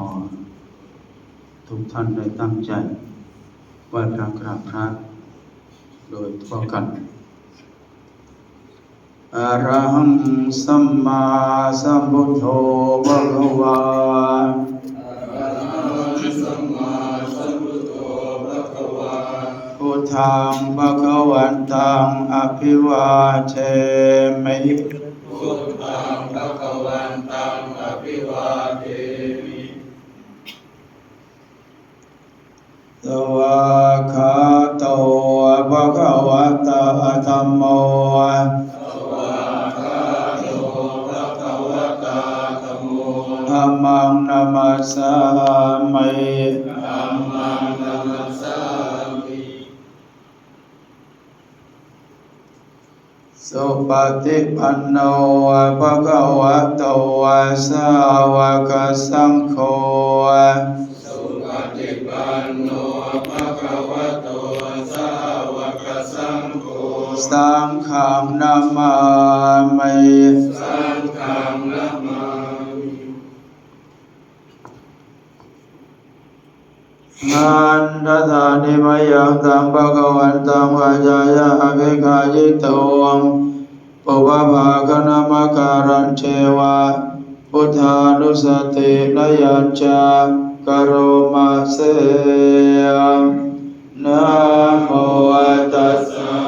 ขอ ทุกท่านได้ตั้งใจไหว้พระกราบพระโดยทั่วกันอะระหังสัมมาสัมพุทโธภะคะวาพุทธังภะคะวันตังอภิวาเทมิ สวากขาโตภะคะวะตะธัมโมสวาโตภะคะวะตาธัมโมธัมมังนัมสสามิธัมมังนัมสสามิสุปฏิปันโนภะคะวะโตสาวกสังโฆสุป สังฆังนามามิสังฆังนะมามินันทธานิมยังตังภะคะวันตังวาจายะอภิกายิโตปุพพาคณมการันเทวะพุทธานุสตินยัญจากโรมาเสยนะโมตัสสะ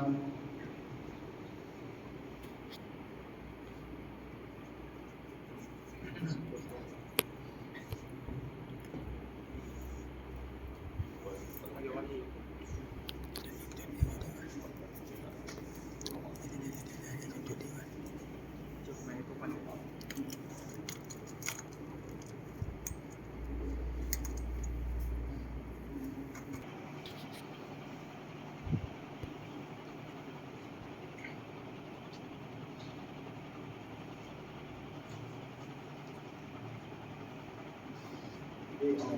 ควา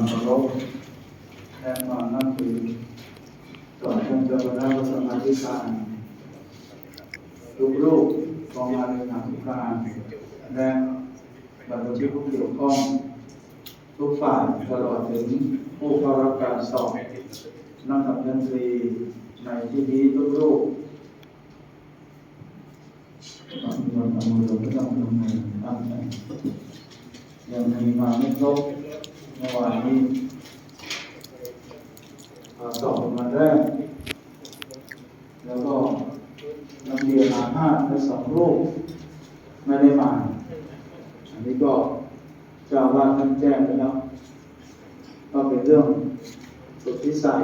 มเคารพและความนับถือต่อท่านเจ้าคณะวัดสมาธิการทุกรูปกองมาเลยนามทุการและบรรดาที่ผู้เกี่ยวข้องทุกฝ่ายตลอดถึงผู้เข้ารับการสอบนักขับดนตรี ในที่นี้ทุกรูปต้องมีความอนุโลมไม่ต้องลงมือตั้งใจยังมีมาไม่ครบเมื่อวานนี้มาสอบเป็นวันแรก แล้วก็นักเรียนมาห้าในสองรูปไม่ได้มา อันนี้ก็เจ้าว่าท่านแจ้งไปแล้วก็เป็นเรื่องสุดที่ใสย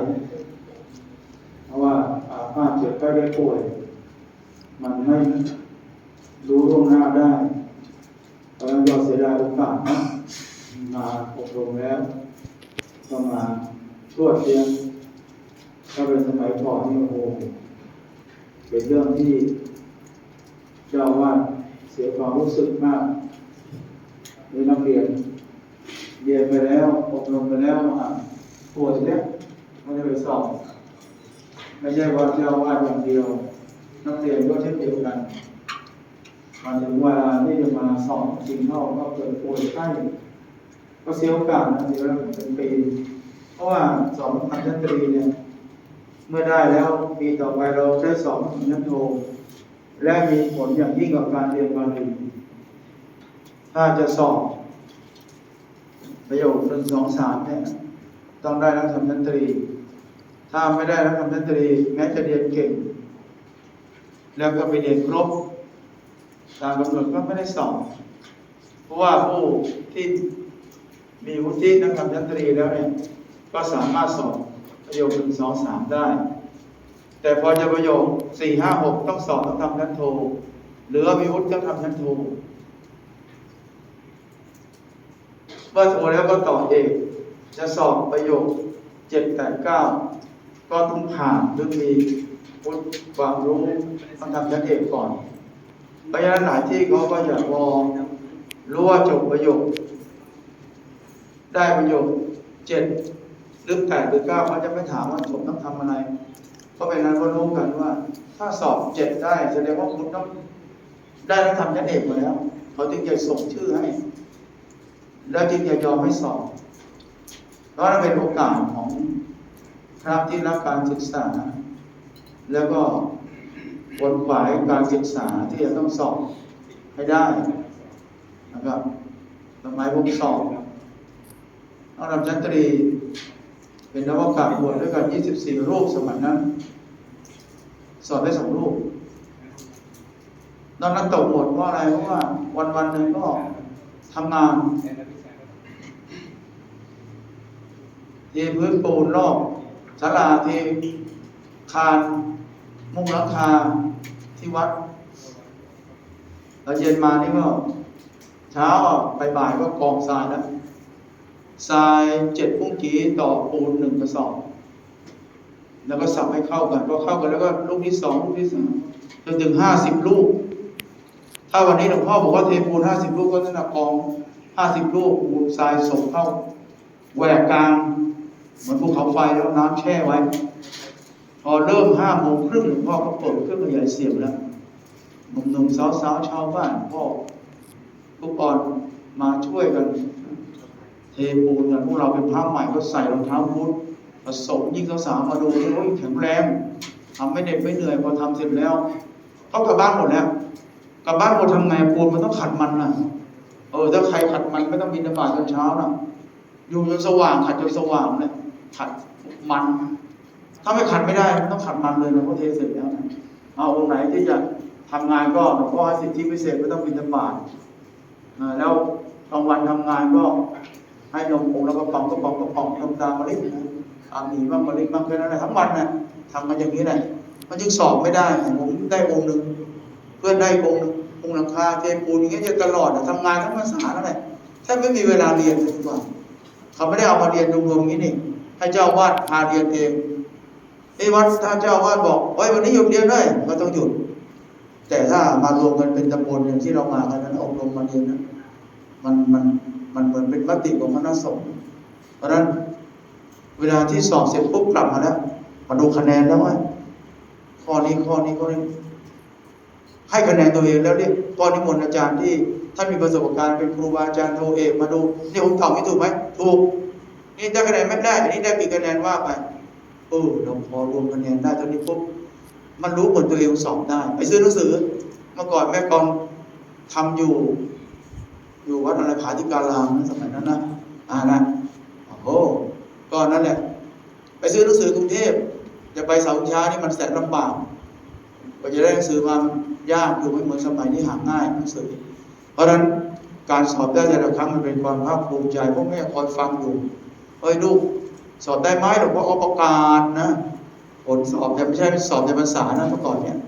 ราะว่าอาพาธเจ็บไข้ได้ป่วย มันไม่รู้ล่วงหน้าได้เพราะฉะนั้นก็เสียดายโอกาสนะมาอบรมแล้วก็มาช่วยเรียนถ้าเป็นสมัยก่อนนี่โอ้โหเป็นเรื่องที่ เจ้าว่าเสียความรู้สึกมากมีนักเรียนเรียนไปแล้วอบรมไปแล้วอะปวดแล้วไม่ได้ไปสอบ ไม่ใช่ว่าเจ้าอาวาอย่างเดียว นักเรียนก็เช่นเดียวกันมาถึงเวลาที่จะมาสอบจริงเข้าก็เกิดป่วยไข้ก็เสียโอกาสนะทีละเป็นปี เพราะว่าสอบพันชั้นตรีเนี่ยเมื่อได้แล้วปีต่อไปเราได้สอบพันชั้นโทและมีผลอย่างยิ่งกับการเรียนบาลีถ้าจะสอบ ประโยคหนึ่งสองสามเนี่ยต้องได้รับคำชั้นตรี ถ้าไม่ได้รับคำชั้นตรีแม้จะเรียนเก่ง แล้วก็ไปเรียนครบ ตามกำหนดก็ไม่ได้สอบเพราะว่าผู้ที่มีวุฒินักคำชั้นตรีแล้วเนี่ยก็สามารถสอบประโยคหนึ่งสองสามได้ แต่พอจะประโยคสี่ห้าหกต้องสอบต้องทำชั้นโทหรือว่ามีวุฒิต้องทำชั้นโทเมื่อโทแล้วก็ต่อเอกจะสอบประโยคเจ็ดแปดเก้า ก็ต้องผ่านหรือมีวุฒิความรู้ต้องทำชั้นเอกก่อนเพราะฉะนั้นหลายที่เขาก็อยากรอรู้ว่าจบประโยค ได้ประโยคเจ็ดหรือแปดหรือเก้าเขาจะไม่ถามว่าผมต้องทำอะไร เพราะเป็นนั้นก็รู้กันว่า ถ้าสอบเจ็ดได้แสดงว่าคุณต้องได้แล้วทำชั้นเอกมาแล้วเขาจึงจะส่งชื่อให้ แล้วจึงจะยอมให้สอบเพราะนั่นเป็นโอกาสของ พระที่รับการศึกษา แล้วก็บนขวายการศึกษาที่จะต้องสอบให้ได้นะครับสมัยผมสอบต้องทำชั้นตรี เป็นนวากาศบวชด้วยกัน 24 รูปสมัยนั้น สอบได้สองรูปนอกนั้นตกหมดเพราะอะไรเพราะว่าวันวันหนึ่งก็ทำงานเทพื้นปูนรอบาลาเทคานมุงหลังคาที่วัดแล้วเย็นมานี่ก็เช้าไปบ่ายก็กองทรายแล้วทรายเจ็ดพุ่งกีต่อปูนหนึ่งกระสอบแล้วก็สับให้เข้ากันพอเข้ากันแล้วก็ลูกที่สองลูกที่สามจนถึงห้าสิบลูก ถ้าวันนี้หลวงพ่อบอกว่าเทปูนห้าสิบลูกก็นั่นนะกองห้าสิบลูกปูนทรายส่งเข้าแหวกกลาง เหมือนภูเขาไฟแล้วน้ำแช่ไว้ พอเริ่มห้าโมงครึ่งหลวงพ่อก็เปิดเครื่องขยายเสียงแล้วหนุ่มๆสาวๆชาวบ้านพ่อทุกคนมาช่วยกัน เทปูนกันพวกเราเป็นพระใหม่ก็ใส่รองเท้าบูทผสมยิ่งสาวๆมาดูโอ้ยแข็งแรงทำไม่เหน็ดไม่เหนื่อยพอทำเสร็จแล้วเขากลับบ้านหมดแล้วกลับบ้านหมดทำไงปูนมันต้องขัดมันนะเออถ้าใครขัดมันไม่ต้องบินบาตตอนเช้านะอยู่จนสว่างขัดจนสว่างเลย ขัดมัน ถ้าไม่ขัดไม่ได้ต้องขัดมันเลยนะเพราะเทเสร็จแล้วนะเอาองค์ไหนที่จะทำงานก็หลวงพ่อให้สิทธิพิเศษไม่ต้องบินบาตแล้วกลางวันทำงานก็ให้นมองค์แล้วก็ปองก็ปองก็ปองทำตามมาลินะตามหนีบ้างมาลิบ้างแค่นั้นแหละทั้งวันนะทำกันอย่างนี้แหละมันจึงสอบไม่ได้ผมได้องค์หนึ่งเพื่อนได้องค์นึงองค์หลังคาเทปูนอย่างเงี้ยจะตลอดอะทำงานทั้งภาษานั่นแหละแทบไม่มีเวลาเรียนเลยทุกวันเขาไม่ได้เอามาเรียนรวมๆอย่างนี้นี่ ให้เจ้าวาดพาเรียนเองไอ้วัดถ้าเจ้าวาดบอกเฮ้ยวันนี้หยุดเรียนเลยก็ต้องหยุด แต่ถ้ามารวมกันเป็นตำบลอย่างที่เรามากันนั้นอบรมมาเรียนนะมันมันมันเหมือนเป็นมติของคณะสงฆ์เพราะฉะนั้นเวลาที่สอบเสร็จปุ๊บกลับมาแล้วมาดูคะแนนแล้วว่าข้อนี้ข้อนี้ข้อนี้ให้คะแนนตัวเองแล้วเรียกก็นิมนต์อาจารย์ที่ท่านมีประสบการณ์เป็นครูบาอาจารย์โทเอกมาดูนี่ผมตอบไม่ถูกไหมถูก นี่ได้คะแนนไม่ได้ อันนี้ได้กี่คะแนนว่าไปเออเราพอรวมคะแนนได้ตอนนี้ปุ๊บมันรู้หมดตัวเองสอบได้ ไปซื้อหนังสือ เมื่อก่อนแม่กองทำอยู่ อยู่วัดอะไรผาธิการามนะสมัยนั้นนะอ่านะโอ้โก็นั่นแหละ ไปซื้อหนังสือกรุงเทพจะไปเสาช้านี่มันแสนลำบากกว่าจะได้หนังสือมามันยากอยู่ไม่เหมือนสมัยนี้หาง่ายหนังสือ เพราะฉะนั้นการสอบได้แต่ละครั้งมันเป็นความภาคภูมิใจเพ่อแม่คอยฟังอยู่ เฮ้ยลูกสอบได้ไหมหลวงพ่อเอาประกาศนะ ผลสอบแต่ไม่ใช่สอบในภาษานะเมื่อก่อนเนี่ย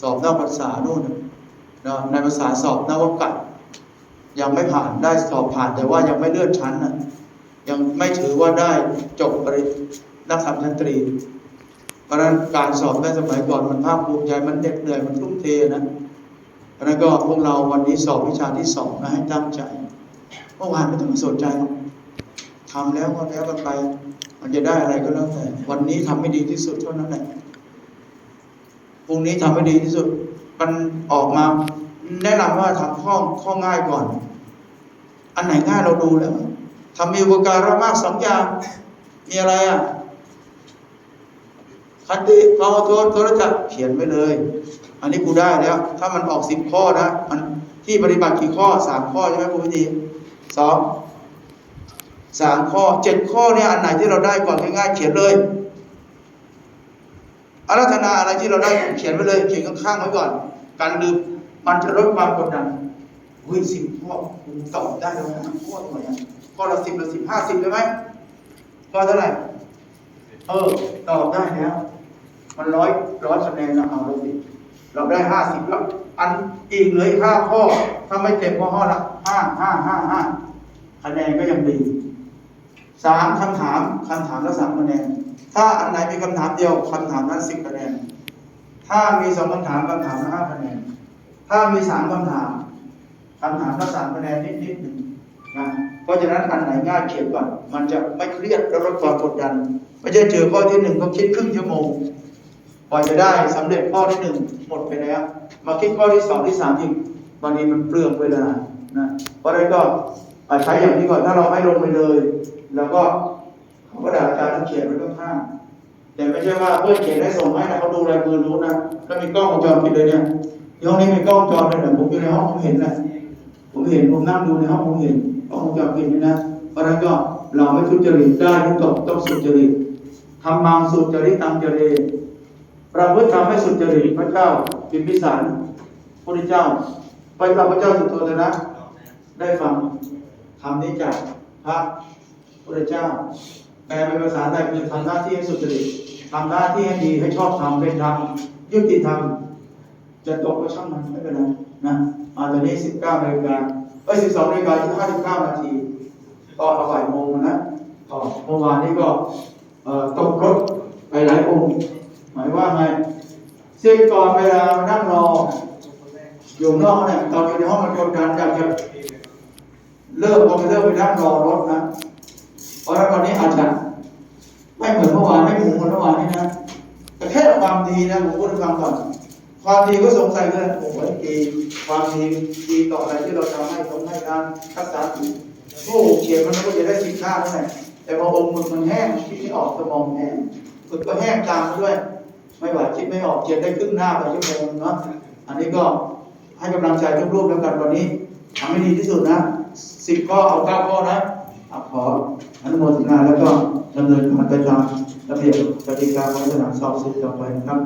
สอบนอกภาษาโน่นนะในภาษาสอบนวกัดยังไม่ผ่านได้สอบผ่านแต่ว่ายังไม่เลื่อนชั้นนะยังไม่ถือว่าได้จบปริญญานักธรรมชั้นตรีเพราะนั้นการสอบในสมัยก่อนมันภาคภูมิใจมันเหน็ดเหนื่อยมันทุ่มเทนะเพราะฉะนั้นก็พวกเราวันนี้สอบวิชาที่สองนะให้ตั้งใจเมื่อวานไม่ต้องสนใจหรอก ทำแล้วก็แล้วกันไป มันจะได้อะไรก็แล้วแต่วันนี้ทำให้ดีที่สุดเท่านั้นแหละพรุ่งนี้ทำให้ดีที่สุด มันออกมา แนะนำว่าทำข้อข้อง่ายก่อน อันไหนง่ายเราดูแล้วทำมีอุปการะมากสองอย่างมีอะไรอะคันติภาวโทโทรจักเขียนไว้เลย อันนี้กูได้แล้ว ถ้ามันออกสิบข้อนะ มันที่ปฏิบัติกี่ข้อสามข้อใช่ไหมคุณพิธีสอง สามข้อเจ็ดข้อเนี่ยอันไหนที่เราได้ก่อนง่ายๆเขียนเลยอารัธนาอะไรที่เราได้เขียนไว้เลย เขียนข้างๆไว้ก่อน การลืมมันจะลดความกดดันเฮ้ยสิบข้อกูตอบได้แล้วนะข้อหน่อยอะข้อละสิบละสิบห้าสิบได้ไหมข้อเท่าไหร่เออตอบได้แล้วมันร้อยร้อยคะแนนนะเอาเราสิเราได้ห้าสิบแล้วอันอีกเหลืออีกห้าข้อ ถ้าไม่เต็มข้อละห้าห้าห้าห้าคะแนนก็ยังดี สามคำถามคำถามละสามคะแนน ถ้าอันไหนมีคำถามเดียวคำถามนั้นสิบคะแนน ถ้ามีสองคำถามคำถามละห้าคะแนน ถ้ามีสามคำถามคำถามละสามคะแนนนิดนิดหนึ่งนะเพราะฉะนั้นอันไหนง่ายเขียนก่อนมันจะไม่เครียดและลดความกดดัน ไม่ใช่เจอข้อที่หนึ่งก็คิดครึ่งชั่วโมงกว่าจะได้สำเร็จข้อที่หนึ่งหมดไปแล้ว มาคิดข้อที่สองที่สามอีกบางทีมันเปลืองเวลานะเพราะฉะนั้นก็ใช้อย่างนี้ก่อนถ้าเราไม่ลงไปเลย แล้วก็เขาก็ด่าอาจารย์เขียนไว้ข้างๆแต่ไม่ใช่ว่าเพื่อนเขียนได้ส่งให้นะเขาดูลายมือรู้นะแล้วมีกล้องวงจรปิดเลยเนี่ยที่ห้องนี้มีกล้องวงจรปิดเลยผมอยู่ในห้องผมเห็นแหละผมเห็นผมนั่งดูในห้องผมเห็นกล้องวงจรปิดนี่นะเพราะนั้นก็เราไม่ทุจริตได้ทุกตกต้องสุจริตทำมังสุจริตตังจริตประพฤติทำให้สุจริตพระเจ้าพิมพิสารพระเจ้าไปกับพระเจ้าสุโธทนะได้ฟังคำนี้จากพระ พุทธเจ้าแปลเป็นภาษาไทยคือทำหน้าที่ให้สุจริตทำหน้าที่ให้ดีให้ชอบธรรมเป็นธรรมยุติธรรมจะตกก็ช่างมันไม่เป็นไรนะอาตอนนี้สิบเก้านาฬิกาเอ้ยสิบสองนาฬิกาที่ห้าสิบเก้านาทีก็เอาบ่ายโมงนะก็เมื่อวานนี้ก็ตกรถไปหลายองค์หมายว่าไงเสียก่อนเวลานั่งรออยู่นอกเนี่ยตอนอยู่ในห้องมันกดดันอยากจะเลิกคอมพิวเตอร์ไปนั่งรอรถนะ เพราะฉะนั้นวันนี้อาจจะไม่เหมือนเมื่อวานไม่เหมือนเมื่อวานนี้นะแต่แค่ความดีนะผมพูดให้ฟังก่อนความดีก็สงสัยเลยโอ้โหดีความดีดีต่ออะไรที่เราทำให้ทำให้ทานรักษาถูกโอ้โหเขียนมันก็จะได้สิบค่าเท่าไหร่แต่พอองค์มึกมันแห้งคิดไม่ออกสมองแห้งฝึกก็แห้งตามด้วย ไม่ไหวคิดไม่ออกเขียนได้ครึ่งหน้าต่อชั่วโมงเนาะอันนี้ก็ให้กำลังใจทุกรูปแล้วกันวันนี้ทำให้ดีที่สุดนะสิบข้อเอาเก้าข้อนะขอ อนุโมทนาแล้วก็ดำเนินการไปตามระเบียบกติกาของสนามสอบสิทธิ์ต่อไปนะครับ